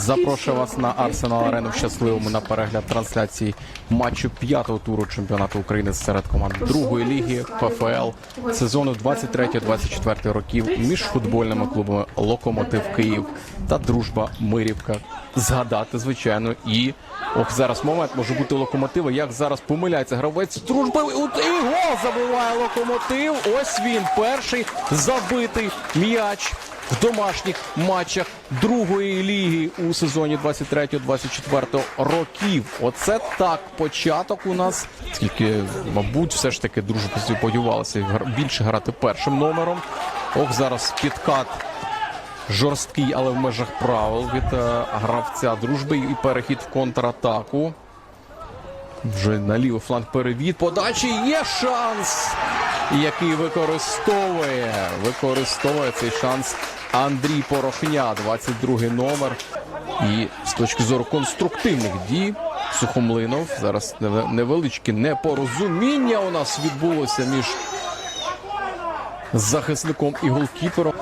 запрошую вас на Арсенал Арену в щасливому на перегляд трансляції матчу п'ятого туру чемпіонату України серед команд другої ліги ПФЛ сезону 23-24 років між футбольними клубами Локомотив Київ та Дружба Мирівка. Згадати, звичайно, і ох, зараз момент може бути локомотива. Як зараз помиляється гравець дружби і гол забиває локомотив. Ось він перший забитий м'яч в домашніх матчах другої ліги у сезоні 23-24 років. Оце так початок у нас. Тільки, мабуть, все ж таки дружба сподівалася гра- більше грати першим номером. Ох, зараз підкат жорсткий, але в межах правил від е, гравця дружби і перехід в контратаку. Вже на лівий фланг перевід. Подачі є шанс, який використовує. Використовує цей шанс Андрій Порохня, 22 номер. І з точки зору конструктивних дій Сухомлинов. Зараз невеличке непорозуміння у нас відбулося між захисником і голкіпером.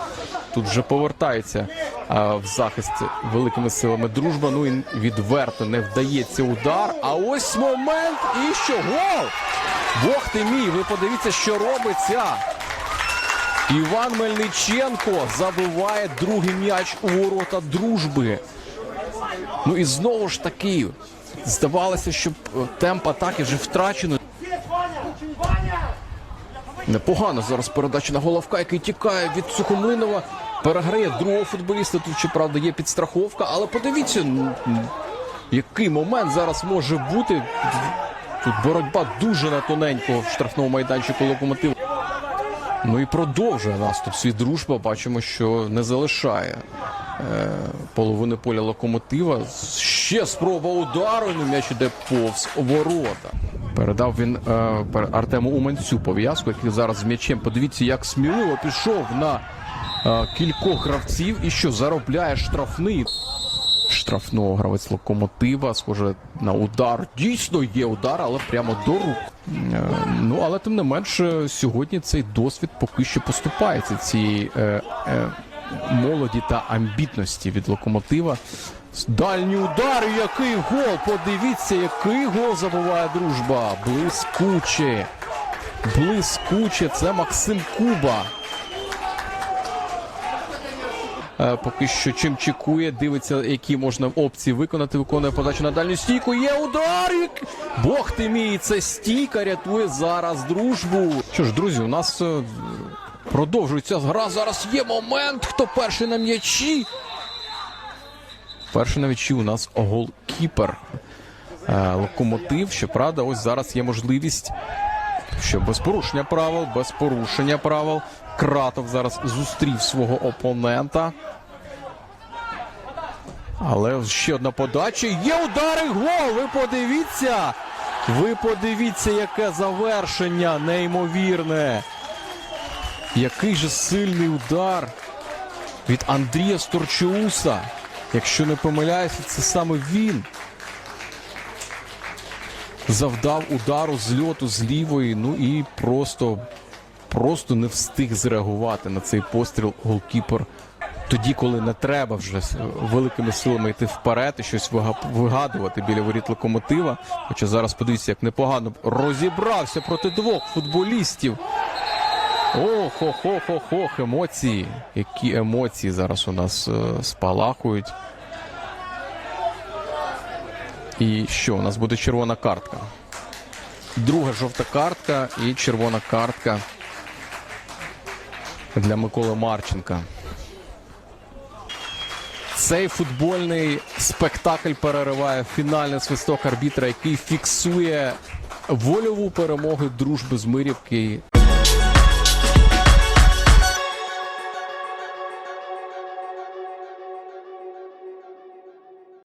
Тут вже повертається а, в захист великими силами дружба. Ну і відверто не вдається удар. А ось момент і що гол! Бог ти мій, ви подивіться, що робиться. Іван Мельниченко забиває другий м'яч у ворота дружби. Ну і знову ж таки, здавалося, що е, темп атаки вже втрачено. Непогано зараз передача на головка, який тікає від Сухомлинова. Переграє другого футболіста. Тут щоправда є підстраховка, але подивіться, який момент зараз може бути. Тут боротьба дуже на тоненько в штрафному майданчику локомотиву. Ну і продовжує наступ свій дружба. Бачимо, що не залишає е, половини поля локомотива. Ще спроба удару. Ну м'яч іде повз ворота. Передав він е, Артему Уманцю пов'язку, який зараз з м'ячем. Подивіться, як сміливо пішов на е, кількох гравців і що заробляє штрафний. Штрафного гравець локомотива, схоже на удар. Дійсно є удар, але прямо до рук. Е, Ну але тим не менш, е, сьогодні цей досвід поки що поступається цієї е, е, молоді та амбітності від локомотива. Дальній удар, який гол! Подивіться, який гол забуває дружба. Блискуче. Блискуче. Це Максим Куба. Е, Поки що чим чекує, дивиться, які можна опції виконати. Виконує подачу на дальню стійку. Є удар! Бог ти мій, це стійка рятує зараз дружбу. Що ж, друзі, у нас е, продовжується гра. Зараз є момент. Хто перший на м'ячі? Перший на м'ячі у нас голкіпер. Е, Локомотив. Щоправда, ось зараз є можливість що без порушення правил, без порушення правил. Кратов зараз зустрів свого опонента. Але ще одна подача. Є удар і гол! Ви подивіться! Ви подивіться, яке завершення неймовірне. Який же сильний удар від Андрія Сторчоуса. Якщо не помиляюся, це саме він завдав удару з льоту з лівої, ну і просто, просто не встиг зреагувати на цей постріл голкіпер. Тоді, коли не треба вже великими силами йти вперед і щось вига- вигадувати біля воріт локомотива. Хоча зараз подивіться, як непогано розібрався проти двох футболістів. Ох, ох, ох, ох, ох, емоції. Які емоції зараз у нас е, спалахують. І що? У нас буде червона картка. Друга жовта картка і червона картка для Миколи Марченка. Цей футбольний спектакль перериває фінальний свисток арбітра, який фіксує вольову перемогу дружби з Мирівки.